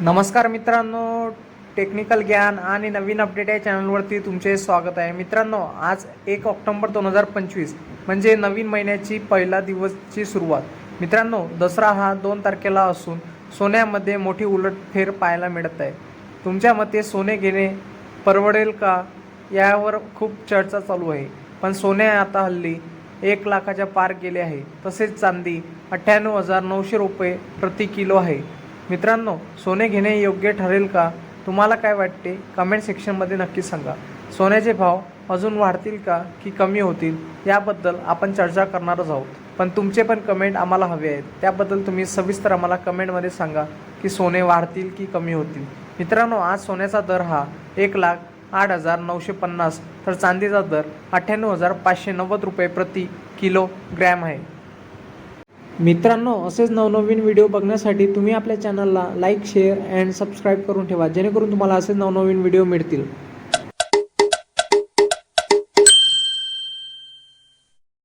नमस्कार मित्रांनो टेक्निकल ज्ञान आणि नवीन अपडेट या चॅनलवरती तुमचे स्वागत आहे. मित्रांनो आज एक ऑक्टोंबर दोन हजार पंचवीस म्हणजे नवीन महिन्याची पहिला दिवसची सुरुवात. मित्रांनो दसरा हा दोन तारखेला असून सोन्यामध्ये मोठी उलटफेर पाहायला मिळत आहे. तुमच्या मते सोने घेणे परवडेल का? यावर खूप चर्चा चालू आहे. पण सोने आता हल्ली एक लाखाच्या पार गेले आहे. तसेच चांदी अठ्ठ्याण्णव हजार नऊशे रुपये प्रति किलो आहे. मित्रांनो सोने घेणे योग्य ठरेल का? तुम्हाला काय वाटते? कमेंट सेक्शनमध्ये नक्की सांगा. सोन्याचे भाव अजून वाढतील का? की कमी होतील? याबद्दल आपण चर्चा करणारच आहोत. पण तुमचे पण कमेंट आम्हाला हवे आहेत. त्याबद्दल तुम्ही सविस्तर आम्हाला कमेंटमध्ये सांगा की सोने वाढतील की कमी होतील. मित्रांनो आज सोन्याचा दर हा एक लाख आठ हजार नऊशे पन्नास तर चांदीचा दर अठ्ठ्याण्णव हजार पाचशे नव्वद रुपये प्रति किलो ग्रॅम आहे. मित्रांनो असेच नवनवीन व्हिडिओ बघण्यासाठी तुम्ही आपल्या चॅनलला लाईक शेअर अँड सबस्क्राईब करून ठेवा जेणेकरून तुम्हाला असेच नवनवीन व्हिडिओ मिळतील.